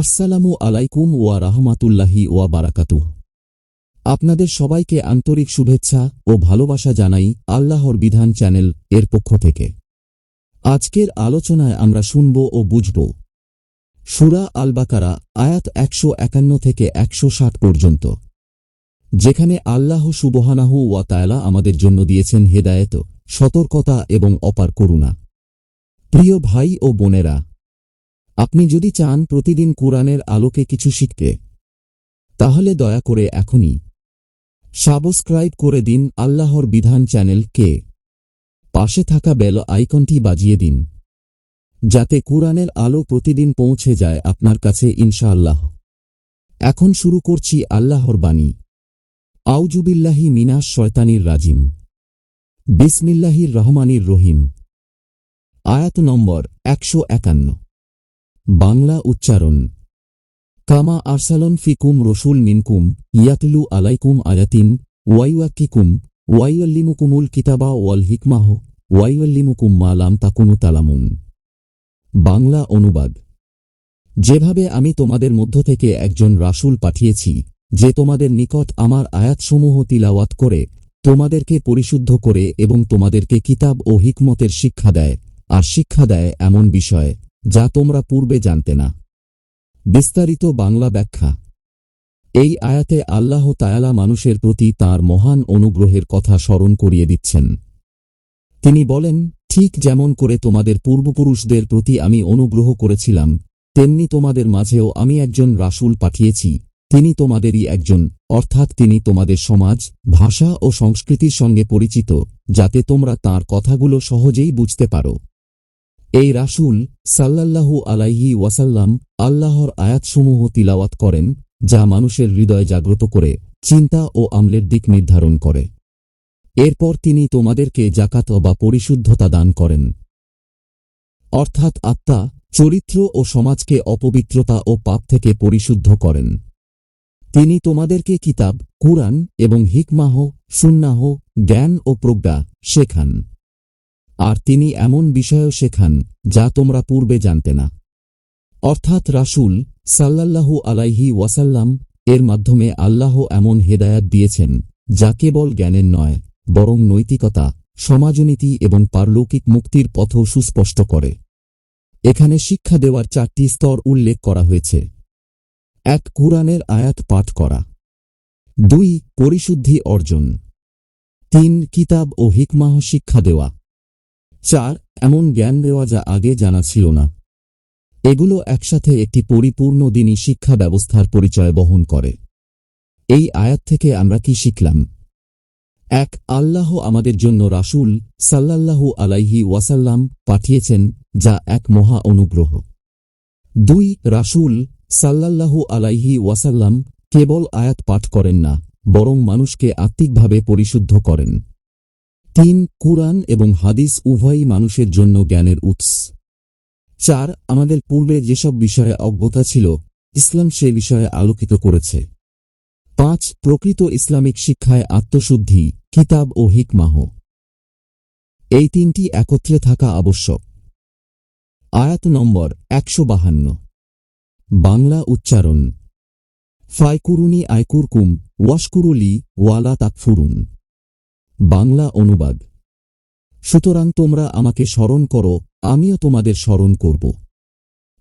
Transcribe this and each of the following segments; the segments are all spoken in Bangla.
আসসালামু আলাইকুম ওয়া রাহমাতুল্লাহি ওয়া বারাকাতু আপনাদের সবাইকে আন্তরিক শুভেচ্ছা ও ভালোবাসা জানাই আল্লাহর বিধান চ্যানেল এর পক্ষ থেকে। আজকের আলোচনায় আমরা শুনব ও বুঝব সুরা আল বাকারা আয়াত একশো একান্ন থেকে একশো ষাট পর্যন্ত, যেখানে আল্লাহ সুবহানাহু ওয়া তায়ালা আমাদের জন্য দিয়েছেন হেদায়েত, সতর্কতা এবং অপার করুণা। প্রিয় ভাই ও বোনেরা আপনি যদি চান প্রতিদিন কোরআনের আলোকে কিছু শিখতে, তাহলে দয়া করে এখনই সাবস্ক্রাইব করে দিন আল্লাহর বিধান চ্যানেল কে। পাশে থাকা বেল আইকনটি বাজিয়ে দিন, যাতে কোরআনের আলো প্রতিদিন পৌঁছে যায় আপনার কাছে ইনশাআল্লাহ। এখন শুরু করছি আল্লাহর বাণী। আউজুবিল্লাহি মিনাস শয়তানির রাজিম। বিসমিল্লাহির রহমানির রহিম। আয়াত নম্বর একশো একান্ন। বাংলা উচ্চারণ। কামা আরসালন ফিকুম রসুল মিনকুম, ইয়াতলু আলাইকুম আয়াতিন ওয়াইওয়াকিকুম ওয়াইয়াল্লিমুকুমুল কিতাবা ওয়াল হিকমাহ ওয়াইয়াল্লিমুকুম মা লাম তাকুনু তালামুন। বাংলা অনুবাদ। যেভাবে আমি তোমাদের মধ্য থেকে একজন রাসূল পাঠিয়েছি, যে তোমাদের নিকট আমার আয়াতসমূহ তিলাওয়াত করে, তোমাদেরকে পরিশুদ্ধ করে এবং তোমাদেরকে কিতাব ও হিকমতের শিক্ষা দেয়, আর শিক্ষা দেয় এমন বিষয়। যা তোমরা পূর্বে জানতে না। বিস্তারিত বাংলা ব্যাখ্যা। এই আয়াতে আল্লাহ তায়ালা মানুষের প্রতি তার মহান অনুগ্রহের কথা স্মরণ করিয়ে দিচ্ছেন। তিনি বলেন, ঠিক যেমন করে তোমাদের পূর্বপুরুষদের প্রতি আমি অনুগ্রহ করেছিলাম, তেমনি তোমাদের মাঝেও আমি একজন রাসূল পাঠিয়েছি। তিনি তোমাদেরই একজন, অর্থাৎ তিনি তোমাদের সমাজ, ভাষা ও সংস্কৃতির সঙ্গে পরিচিত, যাতে তোমরা তার কথাগুলো সহজেই বুঝতে পারো। এই রাসূল সাল্লাল্লাহু আলাইহি ওয়াসাল্লাম আল্লাহর আয়াতসমূহ তিলাওয়াত করেন, যা মানুষের হৃদয় জাগ্রত করে, চিন্তা ও আমলের দিক নির্ধারণ করে। এরপর তিনি তোমাদেরকে জাকাত বা পরিশুদ্ধতা দান করেন। অর্থাৎ আত্মা চরিত্র ও সমাজকে অপবিত্রতা ও পাপ থেকে পরিশুদ্ধ করেন। তিনি তোমাদেরকে কিতাব, কুরআন এবং হিকমাহ, সুন্নাহ, জ্ঞান ও প্রজ্ঞা শেখান। আর তিনি এমন বিষয়ও শেখান, যা তোমরা পূর্বে জানতে না। অর্থাৎ রাসূল সাল্লাল্লাহু আলাইহি ওয়াসাল্লাম এর মাধ্যমে আল্লাহ এমন হেদায়াত দিয়েছেন, যা কেবল জ্ঞানের নয়, বরং নৈতিকতা, সমাজনীতি এবং পারলৌকিক মুক্তির পথও সুস্পষ্ট করে। এখানে শিক্ষা দেওয়ার চারটি স্তর উল্লেখ করা হয়েছে। এক, কুরআনের আয়াত পাঠ করা। দুই, পরিশুদ্ধি অর্জন। তিন, কিতাব ও হিকমাহ শিক্ষা দেওয়া। চার, এমন জ্ঞান দেওয়া যা আগে জানা ছিল না। এগুলো একসাথে একটি পরিপূর্ণ দিনই শিক্ষা ব্যবস্থার পরিচয় বহন করে। এই আয়াত থেকে আমরা কি শিখলাম? এক, আল্লাহ আমাদের জন্য রাসূল সাল্লাল্লাহু আলাইহি ওয়াসাল্লাম পাঠিয়েছেন, যা এক মহা অনুগ্রহ। দুই, রাসূল সাল্লাল্লাহু আলাইহি ওয়াসাল্লাম কেবল আয়াত পাঠ করেন না, বরং মানুষকে আত্মিকভাবে পরিশুদ্ধ করেন। তিন কুরআন এবং হাদিস উভয়ই মানুষের জন্য জ্ঞানের উৎস। চার, আমাদের পূর্বে যেসব বিষয়ে অজ্ঞতা ছিল, ইসলাম সে বিষয়ে আলোকিত করেছে। পাঁচ, প্রকৃত ইসলামিক শিক্ষায় আত্মশুদ্ধি, কিতাব ও হিকমাহ। এই তিনটি একত্রে থাকা আবশ্যক। আয়াত নম্বর একশো বাহান্ন। বাংলা উচ্চারণ। ফাইকুরুনি আইকুরকুম, ওয়াশকুরুলি, ওয়ালা তাকফুরুন। বাংলা অনুবাদ। সুতরাং তোমরা আমাকে স্মরণ করো, আমিও তোমাদের স্মরণ করব।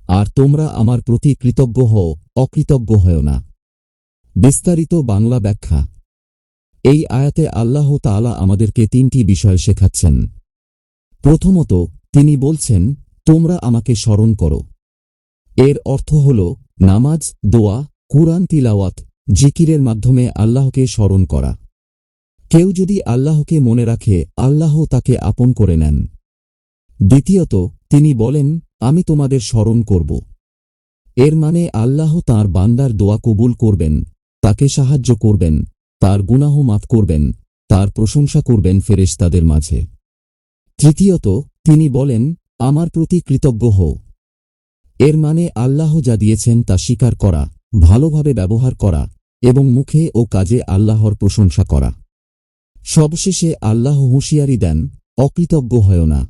আর তোমরা আমার প্রতি কৃতজ্ঞ হও, অকৃতজ্ঞ হয় না। বিস্তারিত বাংলা ব্যাখ্যা। এই আয়াতে আল্লাহ তাআলা আমাদেরকে তিনটি বিষয় শেখাচ্ছেন। প্রথমত, তিনি বলছেন, তোমরা আমাকে স্মরণ করো। এর অর্থ হল, নামাজ, দোয়া, কুরআন, তিলাওয়াত, জিকিরের মাধ্যমে আল্লাহকে স্মরণ করা। কেউ যদি আল্লাহকে মনে রাখে, আল্লাহ তাকে আপন করে নেন। দ্বিতীয়ত, তিনি বলেন, আমি তোমাদের স্মরণ করব। এর মানে আল্লাহ তার বান্দার দোয়া কবুল করবেন, তাকে সাহায্য করবেন, তার গুনাহ মাফ করবেন, তার প্রশংসা করবেন ফেরেশতাদের মাঝে। তৃতীয়ত, তিনি বলেন, আমার প্রতি কৃতজ্ঞ হও। এর মানে আল্লাহ যা দিয়েছেন তা স্বীকার করা, ভালোভাবে ব্যবহার করা, এবং মুখে ও কাজে আল্লাহর প্রশংসা করা। সবশেষে আল্লাহ হুঁশিয়ারি দেন, অকৃতজ্ঞ হয় না।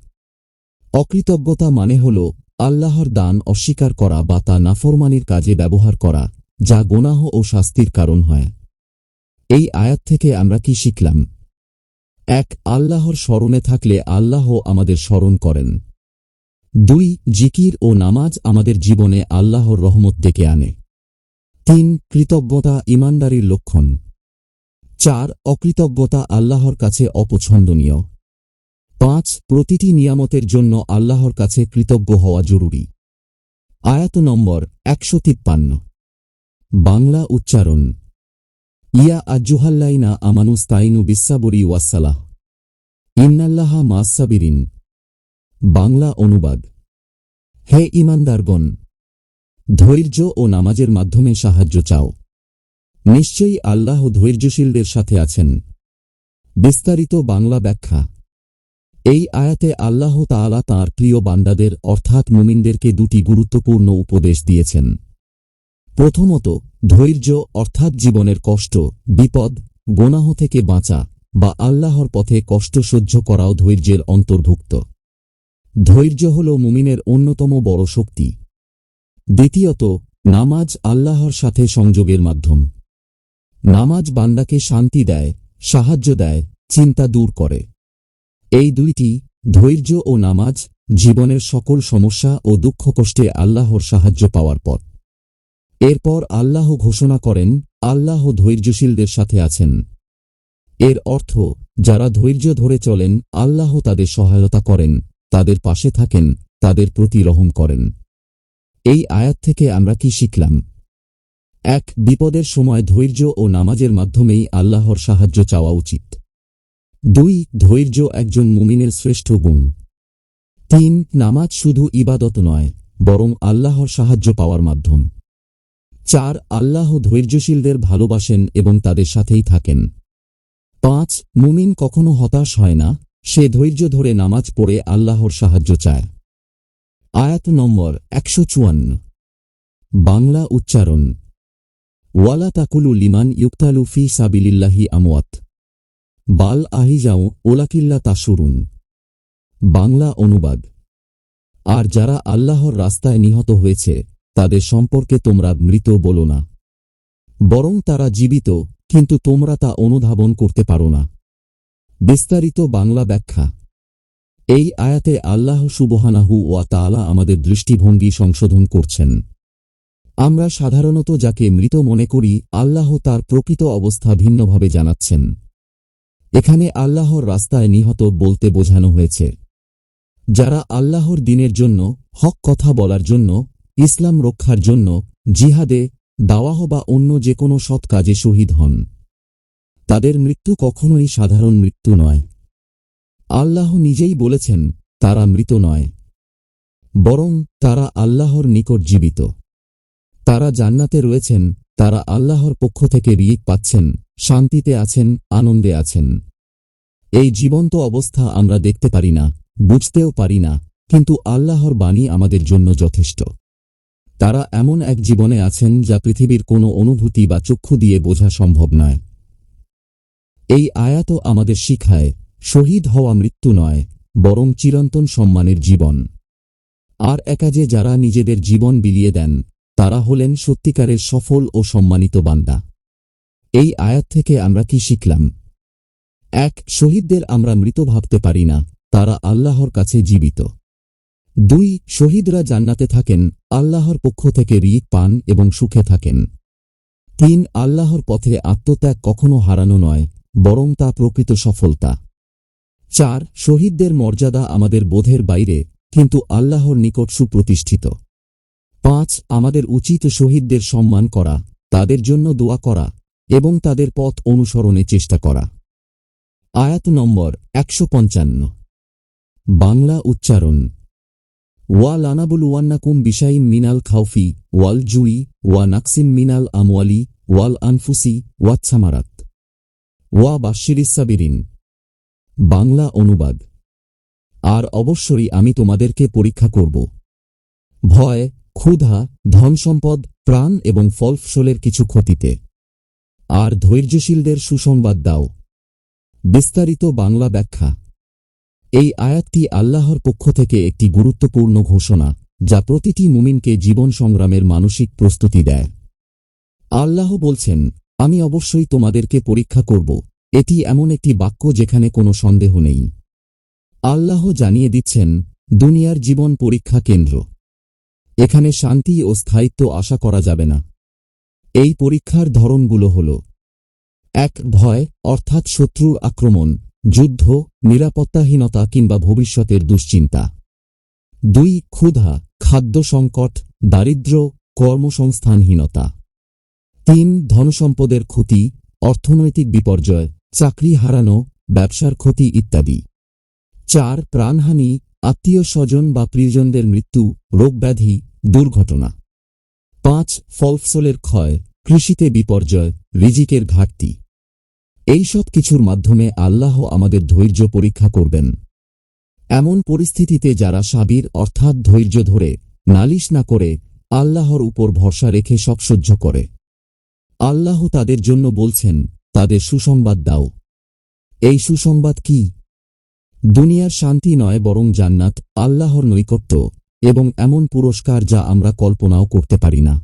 অকৃতজ্ঞতা মানে হল আল্লাহর দান অস্বীকার করা বা তা নাফরমানির কাজে ব্যবহার করা, যা গোনাহ ও শাস্তির কারণ হয়। এই আয়াত থেকে আমরা কি শিখলাম? এক, আল্লাহর স্মরণে থাকলে আল্লাহ আমাদের স্মরণ করেন। দুই, জিকির ও নামাজ আমাদের জীবনে আল্লাহর রহমত ডেকে আনে। তিন, কৃতজ্ঞতা ইমানদারির লক্ষণ। চার, অকৃতজ্ঞতা আল্লাহর কাছে অপছন্দনীয়। পাঁচ, প্রতিটি নিয়ামতের জন্য আল্লাহর কাছে কৃতজ্ঞ হওয়া জরুরি। আয়াত নম্বর একশো তিপ্পান্ন। বাংলা উচ্চারণ। ইয়া আজ্জুহাল্লাইনা আমানুস্তাইনু বিসাবরি ওয়াসালাহ ইন্নাল্লাহা মাসাবিরিন বাংলা অনুবাদ। হে ইমানদারগণ ধৈর্য ও নামাজের মাধ্যমে সাহায্য চাও। নিশ্চয়ই আল্লাহ ধৈর্যশীলদের সাথে আছেন। বিস্তারিত বাংলা ব্যাখ্যা। এই আয়াতে আল্লাহ তাআলা তাঁর প্রিয় বান্দাদের, অর্থাৎ মুমিনদেরকে দুটি গুরুত্বপূর্ণ উপদেশ দিয়েছেন। প্রথমত, ধৈর্য, অর্থাৎ জীবনের কষ্ট, বিপদ, গোনাহ থেকে বাঁচা বা আল্লাহর পথে কষ্ট সহ্য করাও ধৈর্যের অন্তর্ভুক্ত। ধৈর্য হল মুমিনের অন্যতম বড় শক্তি। দ্বিতীয়ত, নামাজ আল্লাহর সাথে সংযোগের মাধ্যম। নামাজ বান্দাকে শান্তি দেয়, সাহায্য দেয়, চিন্তা দূর করে। এই দুইটি ধৈর্য ও নামাজ জীবনের সকল সমস্যা ও দুঃখ কষ্টে আল্লাহর সাহায্য পাওয়ার পর এরপর আল্লাহ ঘোষণা করেন, আল্লাহ ধৈর্যশীলদের সাথে আছেন। এর অর্থ, যারা ধৈর্য ধরে চলেন, আল্লাহ তাদের সহায়তা করেন, তাদের পাশে থাকেন, তাদের প্রতি রহম করেন। এই আয়াত থেকে আমরা কি শিখলাম? এক, বিপদের সময় ধৈর্য ও নামাজের মাধ্যমেই আল্লাহর সাহায্য চাওয়া উচিত। দুই, ধৈর্য একজন মুমিনের শ্রেষ্ঠ গুণ। তিন, নামাজ শুধু ইবাদত নয়, বরং আল্লাহর সাহায্য পাওয়ার মাধ্যম। চার, আল্লাহ ধৈর্যশীলদের ভালোবাসেন এবং তাদের সাথেই থাকেন। পাঁচ, মুমিন কখনো হতাশ হয় না, সে ধৈর্য ধরে নামাজ পড়ে আল্লাহর সাহায্য চায়। আয়াত নম্বর একশো চুয়ান্ন। বাংলা উচ্চারণ ওয়ালা তাকুলু লিমান ইউক্তালু ফি সাবিলিল্লাহি আমওয়াত। বাল আহিজাও ওলাকিল্লা তাসুরুন বাংলা অনুবাদ। আর যারা আল্লাহর রাস্তায় নিহত হয়েছে, তাদের সম্পর্কে তোমরা মৃত বলো না। বরং তারা জীবিত, কিন্তু তোমরা তা অনুধাবন করতে পারো না। বিস্তারিত বাংলা ব্যাখ্যা। এই আয়াতে আল্লাহ সুবহানাহু ওয়া তাআলা আমাদের দৃষ্টিভঙ্গি সংশোধন করছেন। আমরা সাধারণত যাকে মৃত মনে করি, আল্লাহ তার প্রকৃত অবস্থা ভিন্নভাবে জানাচ্ছেন। এখানে আল্লাহর রাস্তায় নিহত বলতে বোঝানো হয়েছে। যারা আল্লাহর দিনের জন্য, হক কথা বলার জন্য, ইসলাম রক্ষার জন্য, জিহাদে, দাওয়াহ বা অন্য যে কোনো সৎ কাজে শহীদ হন। তাদের মৃত্যু কখনোই সাধারণ মৃত্যু নয়। আল্লাহ নিজেই বলেছেন, তারা মৃত নয়। বরং তারা আল্লাহর নিকট জীবিত। তারা জান্নাতে রয়েছেন, তারা আল্লাহর পক্ষ থেকে রিয়েক পাচ্ছেন, শান্তিতে আছেন, আনন্দে আছেন। এই জীবন্ত অবস্থা আমরা দেখতে পারি না, বুঝতেও পারি না, কিন্তু আল্লাহর বাণী আমাদের জন্য যথেষ্ট। তারা এমন এক জীবনে আছেন যা পৃথিবীর কোনো অনুভূতি বা চক্ষু দিয়ে বোঝা সম্ভব নয়। এই আয়াত আমাদের শিখায়, শহীদ হওয়া মৃত্যু নয়, বরং চিরন্তন সম্মানের জীবন। আর একাজে যারা নিজেদের জীবন বিলিয়ে দেন তারা হলেন সত্যিকারের সফল ও সম্মানিত বান্দা। এই আয়াত থেকে আমরা কি শিখলাম? এক, শহীদদের আমরা মৃত ভাবতে পারি না, তারা আল্লাহর কাছে জীবিত। দুই, শহীদরা জান্নাতে থাকেন, আল্লাহর পক্ষ থেকে রিক পান এবং সুখে থাকেন। তিন, আল্লাহর পথে আত্মত্যাগ কখনো হারানো নয়, বরং তা প্রকৃত সফলতা। চার, শহীদদের মর্যাদা আমাদের বোধের বাইরে, কিন্তু আল্লাহর নিকট সুপ্রতিষ্ঠিত। পাঁচ, আমাদের উচিত শহীদদের সম্মান করা, তাদের জন্য দোয়া করা এবং তাদের পথ অনুসরণে চেষ্টা করা। আয়াত নম্বর একশো পঞ্চান্ন। বাংলা উচ্চারণ। ওয়া লানাবুল ওয়ান্নাকুম বিশাইম মিনাল খাউফি ওয়াল জুই ওয়া নাকসিম মিনাল আমওয়ালি ওয়াল আনফুসি ওয়াচ্ছামারাত ওয়া বাশিরিসাবিরিন বাংলা অনুবাদ। আর অবশ্যই আমি তোমাদেরকে পরীক্ষা করব। ভয় ক্ষুধা, ধনসম্পদ, প্রাণ এবং ফলফসলের কিছু ক্ষতিতে। আর ধৈর্যশীলদের সুসংবাদ দাও। বিস্তারিত বাংলা ব্যাখ্যা। এই আয়াতটি আল্লাহর পক্ষ থেকে একটি গুরুত্বপূর্ণ ঘোষণা, যা প্রতিটি মুমিনকে জীবন সংগ্রামের মানসিক প্রস্তুতি দেয়। আল্লাহ বলছেন, আমি অবশ্যই তোমাদেরকে পরীক্ষা করব। এটি এমন একটি বাক্য যেখানে কোনো সন্দেহ নেই। আল্লাহ জানিয়ে দিচ্ছেন, দুনিয়ার জীবন পরীক্ষা কেন্দ্র। এখানে শান্তি ও স্থায়িত্ব আশা করা যাবে না। এই পরীক্ষার ধরনগুলো হল, এক, ভয়, অর্থাৎ শত্রুর আক্রমণ, যুদ্ধ, নিরাপত্তাহীনতা কিংবা ভবিষ্যতের দুশ্চিন্তা। দুই, ক্ষুধা, খাদ্য সংকট দারিদ্র কর্মসংস্থানহীনতা। তিন, ধনসম্পদের ক্ষতি, অর্থনৈতিক বিপর্যয়, চাকরি হারানো, ব্যবসার ক্ষতি ইত্যাদি। চার, প্রাণহানি আত্মীয় স্বজন বা প্রিয়জনদের মৃত্যু, রোগব্যাধি, দুর্ঘটনা। পাঁচ, ফলফসলের ক্ষয়, কৃষিতে বিপর্যয়, রিজিকের ঘাটতি। এই সব কিছুর মাধ্যমে আল্লাহ আমাদের ধৈর্য পরীক্ষা করবেন। এমন পরিস্থিতিতে যারা সাবির, অর্থাৎ ধৈর্য ধরে, নালিশ না করে, আল্লাহর উপর ভরসা রেখে সব সহ্য করে। আল্লাহ তাদের জন্য বলছেন, তাদের সুসংবাদ দাও। এই সুসংবাদ কি? দুনিয়ার শান্তি নয় বরং জান্নাত, আল্লাহর নৈকট্য এবং এমন পুরস্কার যা আমরা কল্পনাও করতে পারি না।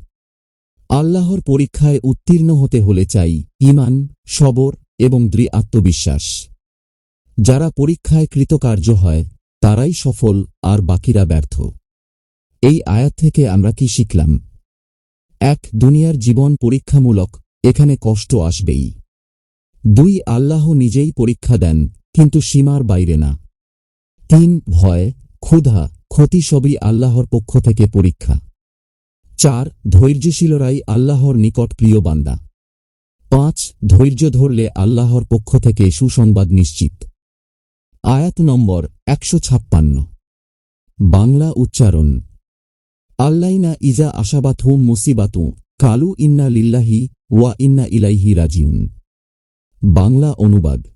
আল্লাহর পরীক্ষায় উত্তীর্ণ হতে হলে চাই ইমান সবর এবং দৃঢ় আত্মবিশ্বাস। যারা পরীক্ষায় কৃতকার্য হয়, তারাই সফল আর বাকিরা ব্যর্থ। এই আয়াত থেকে আমরা কি শিখলাম? এক, দুনিয়ার জীবন পরীক্ষামূলক, এখানে কষ্ট আসবেই। দুই, আল্লাহ নিজেই পরীক্ষা দেন কিন্তু সীমার বাইরে না। তিন, ভয়, ক্ষুধা, ক্ষতি সবই আল্লাহর পক্ষ থেকে পরীক্ষা। চার, ধৈর্যশীলরাই আল্লাহর নিকট প্রিয় বান্দা। পাঁচ, ধৈর্য ধরলে আল্লাহর পক্ষ থেকে সুসংবাদ নিশ্চিত। আয়াত নম্বর একশো ছাপ্পান্ন। বাংলা উচ্চারণ। আল্লাইনা ইজা আশাবাথু মুসিবাতু, কালু ইন্না লিল্লাহি ওয়া ইন্না ইলাইহি রাজিউন। বাংলা অনুবাদ।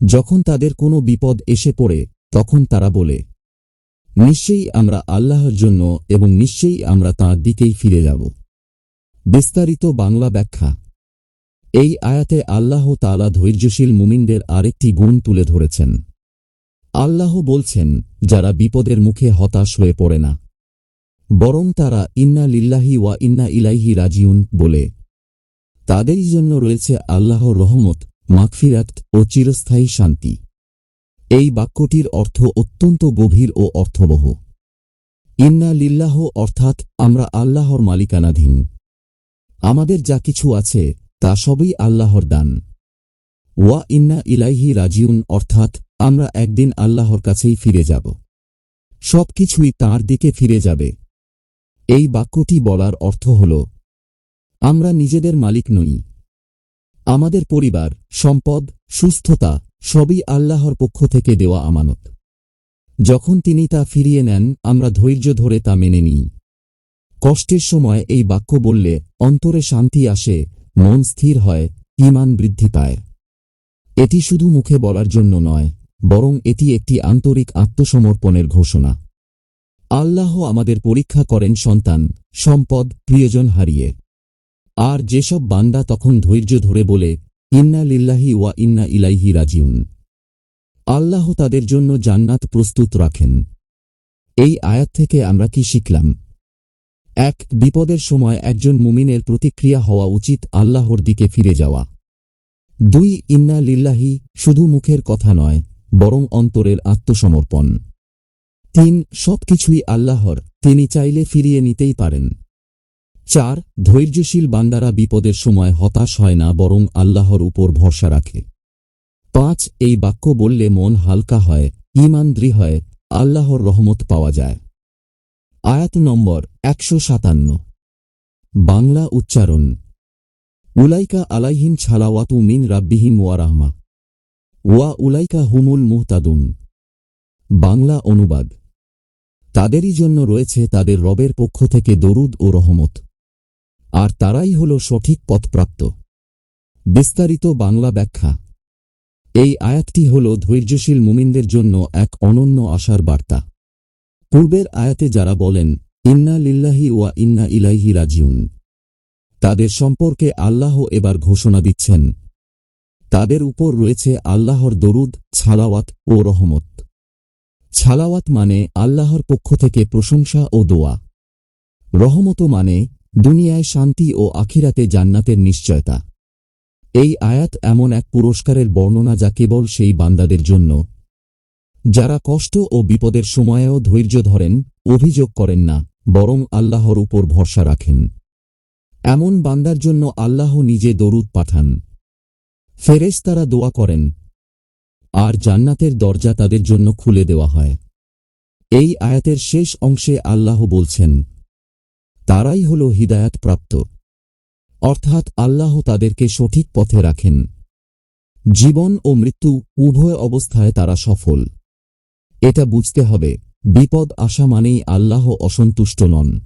যখন তাদের কোনো বিপদ এসে পড়ে, তখন তারা বলে, নিশ্চয়ই আমরা আল্লাহর জন্য এবং নিশ্চয়ই আমরা তাঁর দিকেই ফিরে যাব। বিস্তারিত বাংলা ব্যাখ্যা। এই আয়াতে আল্লাহ তালা ধৈর্যশীল মুমিনদের আরেকটি গুণ তুলে ধরেছেন। আল্লাহ বলছেন, যারা বিপদের মুখে হতাশ হয়ে পড়ে না, বরং তারা ইন্না লিল্লাহি ওয়া ইন্না ইলাইহি রাজিউন বলে। তাদেরই জন্য রয়েছে আল্লাহর রহমত মাগফিরাত ও চিরস্থায়ী শান্তি। এই বাক্যটির অর্থ অত্যন্ত গভীর ও অর্থবহ। ইন্না লিল্লাহ অর্থাৎ আমরা আল্লাহর মালিকানাধীন। আমাদের যা কিছু আছে, তা সবই আল্লাহর দান। ওয়া ইন্না ইলাইহি রাজিউন অর্থাৎ আমরা একদিন আল্লাহর কাছেই ফিরে যাব। সব কিছুই তাঁর দিকে ফিরে যাবে। এই বাক্যটি বলার অর্থ হল, আমরা নিজেদের মালিক নই আমাদের পরিবার, সম্পদ, সুস্থতা সবই আল্লাহর পক্ষ থেকে দেওয়া আমানত। যখন তিনি তা ফিরিয়ে নেন, আমরা ধৈর্য ধরে তা মেনে নিই। কষ্টের সময় এই বাক্য বললে অন্তরে শান্তি আসে, মন স্থির হয় ইমান বৃদ্ধি পায়। এটি শুধু মুখে বলার জন্য নয়, বরং এটি একটি আন্তরিক আত্মসমর্পণের ঘোষণা। আল্লাহ আমাদের পরীক্ষা করেন সন্তান, সম্পদ, প্রিয়জন হারিয়ে। আর যেসব বান্দা তখন ধৈর্য ধরে বলে, ইন্না লিল্লাহি ওয়া ইন্না ইলাইহি রাজিউন। আল্লাহ তাদের জন্য জান্নাত প্রস্তুত রাখেন। এই আয়াত থেকে আমরা কি শিখলাম? এক, বিপদের সময় একজন মুমিনের প্রতিক্রিয়া হওয়া উচিত আল্লাহর দিকে ফিরে যাওয়া। দুই, ইন্না লিল্লাহি শুধু মুখের কথা নয়, বরং অন্তরের আত্মসমর্পণ। তিন, সবকিছুই আল্লাহর, তিনি চাইলে ফিরিয়ে নিতেই পারেন। চার, ধৈর্যশীল বান্দারা বিপদের সময় হতাশ হয় না, বরং আল্লাহর উপর ভরসা রাখে। পাঁচ, এই বাক্য বললে মন হালকা হয় ইমান হয়, আল্লাহর রহমত পাওয়া যায়। আয়াত নম্বর একশো সাতান্ন। বাংলা উচ্চারণ। উলাইকা আলাইহিম ছালাওয়াতু মিন রাব্বিহিম ওয়া রাহমা। ওয়া উলাইকা হুমুল মুহতাদুন। বাংলা অনুবাদ। তাদেরই জন্য রয়েছে তাদের রবের পক্ষ থেকে দরুদ ও রহমত। আর তারাই হল সঠিক পথপ্রাপ্ত। বিস্তারিত বাংলা ব্যাখ্যা। এই আয়াতটি হল ধৈর্যশীল মুমিনদের জন্য এক অনন্য আশার বার্তা। পূর্বের আয়াতে যারা বলেন, ইন্না লিল্লাহি ওয়া ইন্না ইলাইহি রাজিউন তাদের সম্পর্কে আল্লাহ এবার ঘোষণা দিচ্ছেন। তাদের উপর রয়েছে আল্লাহর দরুদ, ছালাওয়াত ও রহমত। ছালাওয়াত মানে আল্লাহর পক্ষ থেকে প্রশংসা ও দোয়া। রহমত মানে দুনিয়ায় শান্তি ও আখিরাতে জান্নাতের নিশ্চয়তা। এই আয়াত এমন এক পুরস্কারের বর্ণনা যা কেবল সেই বান্দাদের জন্য। যারা কষ্ট ও বিপদের সময়েও ধৈর্য ধরেন, অভিযোগ করেন না, বরং আল্লাহর উপর ভরসা রাখেন। এমন বান্দার জন্য আল্লাহ নিজে দরুদ পাঠান। ফেরেশ তারা দোয়া করেন, আর জান্নাতের দরজা তাদের জন্য খুলে দেওয়া হয়। এই আয়াতের শেষ অংশে আল্লাহ বলছেন তারাই হল হিদায়াত প্রাপ্ত অর্থাৎ আল্লাহ তাদেরকে সঠিক পথে রাখেন। জীবন ও মৃত্যু উভয় অবস্থায় তারা সফল। এটা বুঝতে হবে, বিপদ আসা মানেই আল্লাহ অসন্তুষ্ট নন।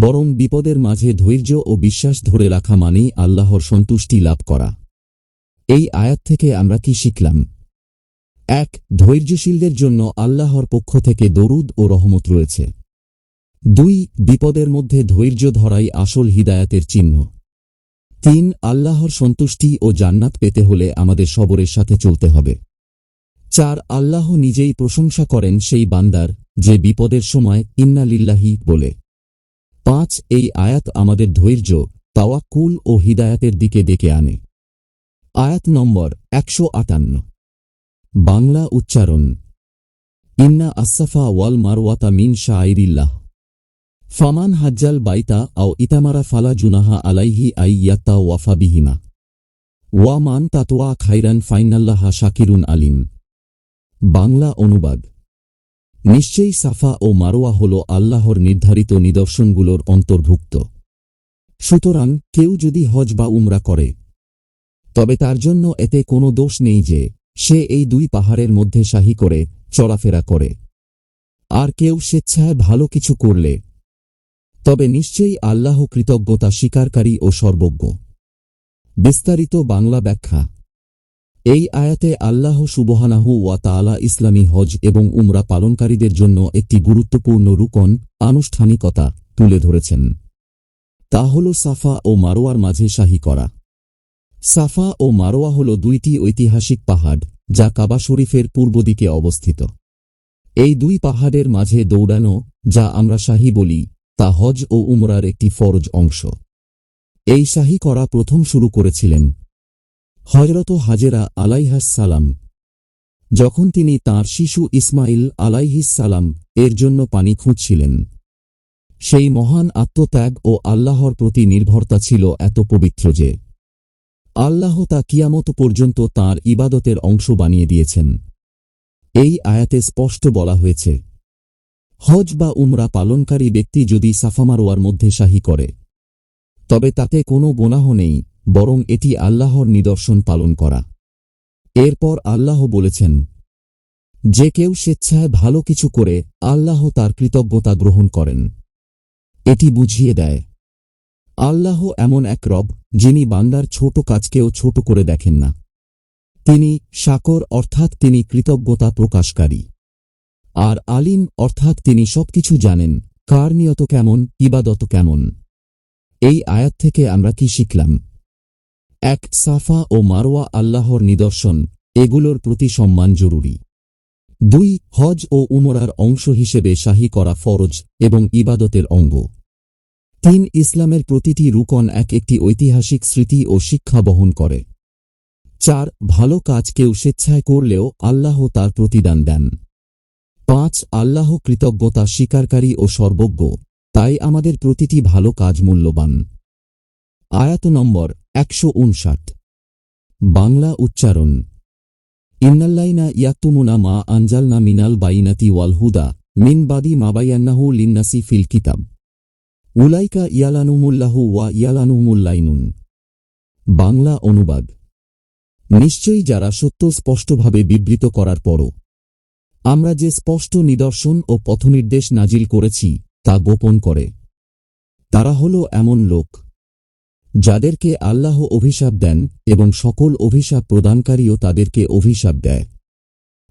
বরং বিপদের মাঝে ধৈর্য ও বিশ্বাস ধরে রাখা মানেই আল্লাহর সন্তুষ্টি লাভ করা। এই আয়াত থেকে আমরা কি শিখলাম? এক, ধৈর্যশীলদের জন্য আল্লাহর পক্ষ থেকে দরুদ ও রহমত রয়েছে। দুই বিপদের মধ্যে ধৈর্য ধরাই আসল হিদায়াতের চিহ্ন। তিন, আল্লাহর সন্তুষ্টি ও জান্নাত পেতে হলে আমাদের সবরের সাথে চলতে হবে। চার, আল্লাহ নিজেই প্রশংসা করেন সেই বান্দার, যে বিপদের সময় ইন্নালিল্লাহি বলে। পাঁচ, এই আয়াত আমাদের ধৈর্য, তাওয়াক্কুল ও হিদায়াতের দিকে ডেকে আনে। আয়াত নম্বর একশো আটান্ন। বাংলা উচ্চারণ, ইন্না আসাফা ওয়াল মারওয়াতা মিন শাআইরিল্লাহ ফামান হাজ্জাল বাইতা আও ইতামারা ফালা জুনাহা আলাইহি আই ইয়াত্তা ওয়াফা বিহিমা। ওয়া মান তাতোয়া খাইরান ফাইনাল্লাহা শাকিরুন আলিম। বাংলা অনুবাদ। নিশ্চয়ই সাফা ও মারোয়া হল আল্লাহর নির্ধারিত নিদর্শনগুলোর অন্তর্ভুক্ত। সুতরাং কেউ যদি হজ বা উমরা করে, তবে তার জন্য এতে কোনো দোষ নেই যে সে এই দুই পাহাড়ের মধ্যে শাহী করে, চলাফেরা করে। আর কেউ স্বেচ্ছায় ভালো কিছু করলে তবে নিশ্চয়ই আল্লাহ কৃতজ্ঞতা স্বীকারকারী ও সর্বজ্ঞ। বিস্তারিত বাংলা ব্যাখ্যা। এই আয়াতে আল্লাহ সুবহানাহু ওয়া তাআলা ইসলামী হজ এবং উমরা পালনকারীদের জন্য একটি গুরুত্বপূর্ণ রুকন, আনুষ্ঠানিকতা তুলে ধরেছেন। তা হল সাফা ও মারোয়ার মাঝে শাহী করা। সাফা ও মারোয়া হল দুইটি ঐতিহাসিক পাহাড়, যা কাবা শরীফের পূর্ব দিকে অবস্থিত। এই দুই পাহাড়ের মাঝে দৌড়ানো, যা আমরা শাহী বলি তা হজ ও উমরার একটি ফরজ অংশ। এই শাহী করা প্রথম শুরু করেছিলেন হজরত হাজেরা আলাইহাস সালাম। যখন তিনি তার শিশু ইসমাইল আলাইহিস সালাম এর জন্য পানি খুঁজছিলেন, সেই মহান আত্মত্যাগ ও আল্লাহর প্রতি নির্ভরতা ছিল এত পবিত্র যে আল্লাহ তা কিয়ামত পর্যন্ত তার ইবাদতের অংশ বানিয়ে দিয়েছেন। এই আয়াতে স্পষ্ট বলা হয়েছে হজ বা উমরা পালনকারী ব্যক্তি যদি সাফামারোয়ার মধ্যে শাহী করে, তবে তাতে কোনো গোনাহ নেই, বরং এটি আল্লাহর নিদর্শন পালন করা। এরপর আল্লাহ বলেছেন, যে কেউ স্বেচ্ছায় ভালো কিছু করে, আল্লাহ তার কৃতজ্ঞতা গ্রহণ করেন। এটি বুঝিয়ে দেয়, আল্লাহ এমন এক রব, যিনি বান্দার ছোট কাজকেও ছোট করে দেখেন না। তিনি সাকর অর্থাৎ তিনি কৃতজ্ঞতা প্রকাশকারী। আর আলিম, অর্থাৎ তিনি সবকিছু জানেন, কার নিয়ত কেমন, ইবাদত কেমন। এই আয়াত থেকে আমরা কি শিখলাম? এক, সাফা ও মারোয়া আল্লাহর নিদর্শন, এগুলোর প্রতি সম্মান জরুরি। দুই, হজ ও উমরার অংশ হিসেবে শাহী করা ফরজ এবং ইবাদতের অঙ্গ। তিন, ইসলামের প্রতিটি রুকন এক একটি ঐতিহাসিক স্মৃতি ও শিক্ষা বহন করে। চার, ভালো কাজ কেউ স্বেচ্ছায় করলেও আল্লাহ তার প্রতিদান দেন। পাঁচ আল্লাহ কৃতজ্ঞতা স্বীকারকারী ও সর্বজ্ঞ, তাই আমাদের প্রতিটি ভালো কাজ মূল্যবান। আয়াত নম্বর একশো উনষাট। বাংলা উচ্চারণ। ইন্নাল্লাইনা ইয়াক্তুমুনা মা আঞ্জালনা মিনাল বাইনাতি ওয়াল হুদা, মিন বাদি মাবাইয়ান্নাহু লিন্নাসি ফিল কিতাব। উলাইকা ইয়ালানুমুল্লাহু ওয়া ইয়ালানুমুল্লাইনুন। বাংলা অনুবাদ। নিশ্চয়ই যারা সত্য স্পষ্টভাবে বিবৃত করার পরও আমরা যে স্পষ্ট নিদর্শন ও পথনির্দেশ নাজিল করেছি, তা গোপন করে। তারা হল এমন লোক, যাদেরকে আল্লাহ অভিশাপ দেন এবং সকল অভিশাপ প্রদানকারীও তাদেরকে অভিশাপ দেয়।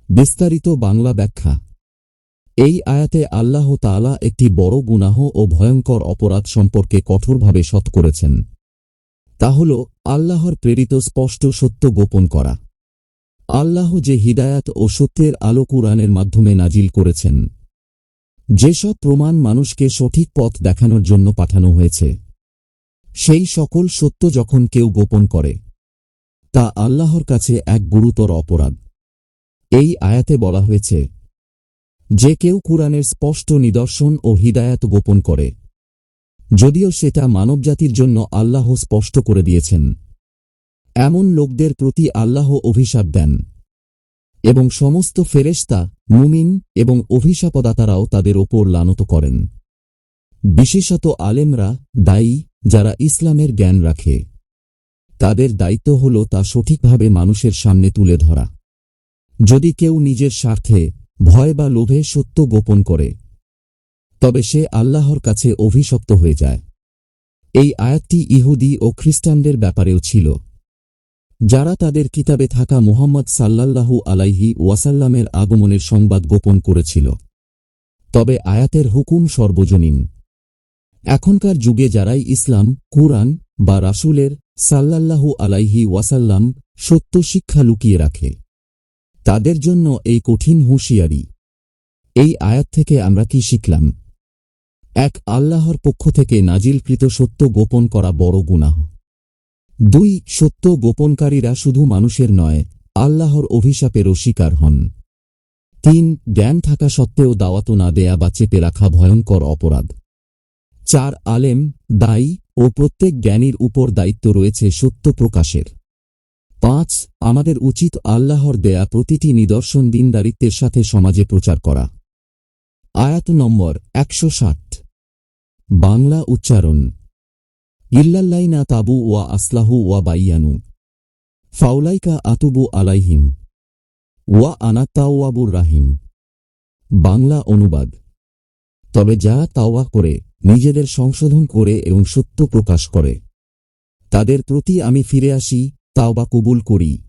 বিস্তারিত বাংলা ব্যাখ্যা। এই আয়াতে আল্লাহ তাআলা একটি বড় গুনাহ ও ভয়ঙ্কর অপরাধ সম্পর্কে কঠোরভাবে সৎ করেছেন। তা হল আল্লাহর প্রেরিত স্পষ্ট সত্য গোপন করা। আল্লাহ যে হিদায়াত ও সত্যের আলো কুরআনের মাধ্যমে নাজিল করেছেন যেসব প্রমাণ মানুষকে সঠিক পথ দেখানোর জন্য পাঠানো হয়েছে, সেই সকল সত্য যখন কেউ গোপন করে, তা আল্লাহর কাছে এক গুরুতর অপরাধ। এই আয়াতে বলা হয়েছে, যে কেউ কুরআনের স্পষ্ট নিদর্শন ও হিদায়াত গোপন করে, যদিও সেটা মানবজাতির জন্য আল্লাহ স্পষ্ট করে দিয়েছেন। এমন লোকদের প্রতি আল্লাহ অভিশাপ দেন। এবং সমস্ত ফেরেশতা, মুমিন এবং অভিশাপদাতারাও তাদের ওপর লানত করেন। বিশেষত আলেমরা দায়ী যারা ইসলামের জ্ঞান রাখে। তাদের দায়িত্ব হল তা সঠিকভাবে মানুষের সামনে তুলে ধরা। যদি কেউ নিজের স্বার্থে, ভয় বা লোভে সত্য গোপন করে, তবে সে আল্লাহর কাছে অভিশপ্ত হয়ে যায়। এই আয়াতটি ইহুদি ও খ্রিস্টানদের ব্যাপারেও ছিল। যারা তাদের কিতাবে থাকা মুহাম্মদ সাল্লাল্লাহু আলাইহি ওয়াসাল্লামের আগমনের সংবাদ গোপন করেছিল। তবে আয়াতের হুকুম সর্বজনীন। এখনকার যুগে যারাই ইসলাম, কুরআন বা রাসূলের সাল্লাল্লাহু আলাইহি ওয়াসাল্লাম সত্য শিক্ষা লুকিয়ে রাখে, তাদের জন্য এই কঠিন হুঁশিয়ারি, এই আয়াত থেকে আমরা কি শিখলাম? এক আল্লাহর পক্ষ থেকে নাজিলকৃত সত্য গোপন করা বড় গুনাহ। দুই সত্য গোপনকারীরা শুধু মানুষের নয়, আল্লাহর অভিশাপেরও শিকার হন। তিন, জ্ঞান থাকা সত্ত্বেও দাওয়াত না দেয়া বা চেপে রাখা ভয়ঙ্কর অপরাধ। চার, আলেম, দায়ী ও প্রত্যেক জ্ঞানীর উপর দায়িত্ব রয়েছে সত্য প্রকাশের। পাঁচ, আমাদের উচিত আল্লাহর দেয়া প্রতিটি নিদর্শন দিনদারিত্বের সাথে সমাজে প্রচার করা। আয়াত নম্বর একশো ষাট। বাংলা উচ্চারণ। ইল্লাল্লাইনা তাবু ওয়া আসলাহু ওয়া বাইয়ানু। ফাউলাইকা আতুবু আলাইহিম। ওয়া আনাত্তাওয়াবুর রাহিম। বাংলা অনুবাদ। তবে যা তাওয়া করে, নিজেদের সংশোধন করে এবং সত্য প্রকাশ করে। তাদের প্রতি আমি ফিরে আসি, তাওবা কবুল করি।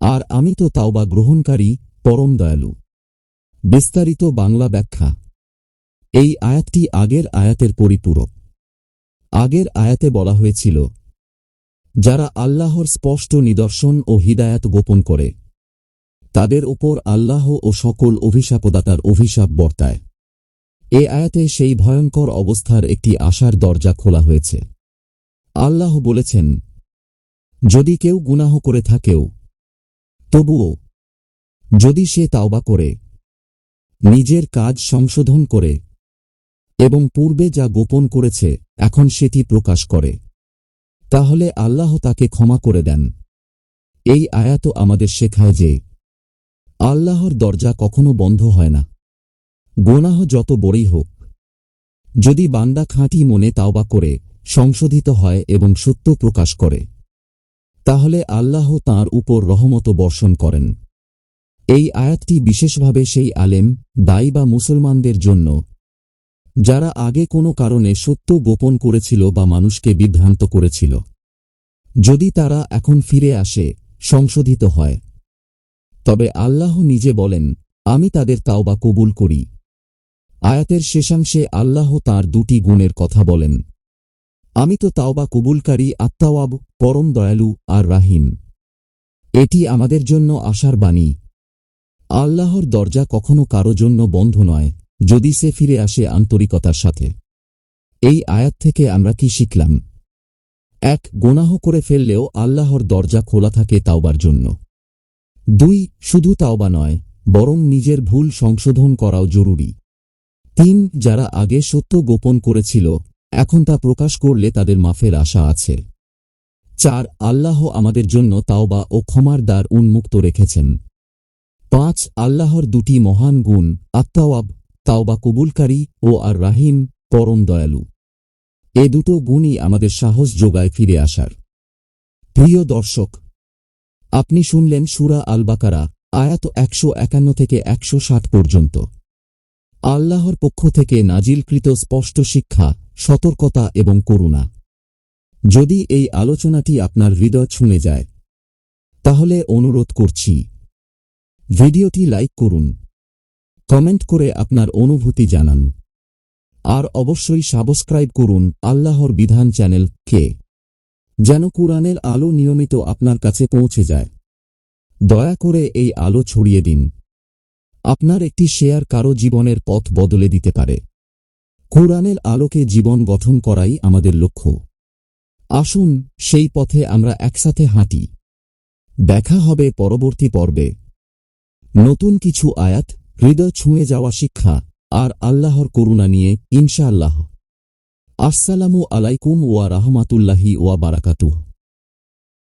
আর আমি তো তাওবা গ্রহণকারী, পরম দয়ালু। বিস্তারিত বাংলা ব্যাখ্যা। এই আয়াতটি আগের আয়াতের পরিপূরক। আগের আয়াতে বলা হয়েছিল, যারা আল্লাহর স্পষ্ট নিদর্শন ও হিদায়াত গোপন করে, তাদের উপর আল্লাহ ও সকল অভিশাপদাতার অভিশাপ বর্তায়। এ আয়াতে সেই ভয়ঙ্কর অবস্থার একটি আশার দরজা খোলা হয়েছে। আল্লাহ বলেছেন, যদি কেউ গুনাহ করে থাকেও, তবুও যদি সে তাওবা করে, নিজের কাজ সংশোধন করে এবং পূর্বে যা গোপন করেছে, এখন সেটি প্রকাশ করে। তাহলে আল্লাহ তাকে ক্ষমা করে দেন। এই আয়াত আমাদের শেখায় যে, আল্লাহর দরজা কখনো বন্ধ হয় না। গোনাহ যত বড়ই হোক। যদি বান্দা খাঁটি মনে তাওবা করে, সংশোধিত হয় এবং সত্য প্রকাশ করে, তাহলে আল্লাহ তার উপর রহমত বর্ষণ করেন। এই আয়াতটি বিশেষভাবে সেই আলেম, দায়ী বা মুসলমানদের জন্য যারা আগে কোনো কারণে সত্য গোপন করেছিল বা মানুষকে বিভ্রান্ত করেছিল। যদি তারা এখন ফিরে আসে, সংশোধিত হয়। তবে আল্লাহ নিজে বলেন, আমি তাদের তাওবা কবুল করি। আয়াতের শেষাংশে আল্লাহ তার দুটি গুণের কথা বলেন। আমি তো তাওবা কবুলকারী, আত্মাওয়াব, পরম দয়ালু আর রাহিম। এটি আমাদের জন্য আশার বাণী। আল্লাহর দরজা কখনো কারও জন্য বন্ধ নয়। যদি সে ফিরে আসে আন্তরিকতার সাথে। এই আয়াত থেকে আমরা কি শিখলাম? এক, গোনাহ করে ফেললেও আল্লাহর দরজা খোলা থাকে তাওবার জন্য। দুই, শুধু তাওবা নয়, বরং নিজের ভুল সংশোধন করাও জরুরি। তিন, যারা আগে সত্য গোপন করেছিল, এখন তা প্রকাশ করলে তাদের মাফের আশা আছে। চার, আল্লাহ আমাদের জন্য তাওবা ও ক্ষমার দ্বার উন্মুক্ত রেখেছেন। পাঁচ, আল্লাহর দুটি মহান গুণ আত্মাওয়াব তাওবা কবুলকারী ও আর রাহিম পরম দয়ালু। এ দুটো গুণই আমাদের সাহস যোগায় ফিরে আসার। প্রিয় দর্শক, আপনি শুনলেন সুরা আল বাকারা আয়াত একশো একান্ন থেকে একশো ষাট পর্যন্ত। আল্লাহর পক্ষ থেকে নাজিলকৃত স্পষ্ট শিক্ষা, সতর্কতা এবং করুণা। যদি এই আলোচনাটি আপনার হৃদয় ছুঁয়ে যায়, তাহলে অনুরোধ করছি, ভিডিওটি লাইক করুন কমেন্ট করে আপনার অনুভূতি জানান। আর অবশ্যই সাবস্ক্রাইব করুন আল্লাহর বিধান চ্যানেল কে, যেন কুরআনের আলো নিয়মিত আপনার কাছে পৌঁছে যায়। দয়া করে এই আলো ছড়িয়ে দিন। আপনার একটি শেয়ার কারও জীবনের পথ বদলে দিতে পারে। কোরআনের আলোকে জীবন গঠন করাই আমাদের লক্ষ্য। আসুন সেই পথে আমরা একসাথে হাঁটি। দেখা হবে পরবর্তী পর্বে। নতুন কিছু আয়াত হৃদয় ছুঁয়ে যাওয়া শিক্ষা আর আল্লাহর করুণা নিয়ে ইনশাআল্লাহ। আসসালামু আলাইকুম ওয়া রাহমাতুল্লাহি ওয়া বারাকাতুহ।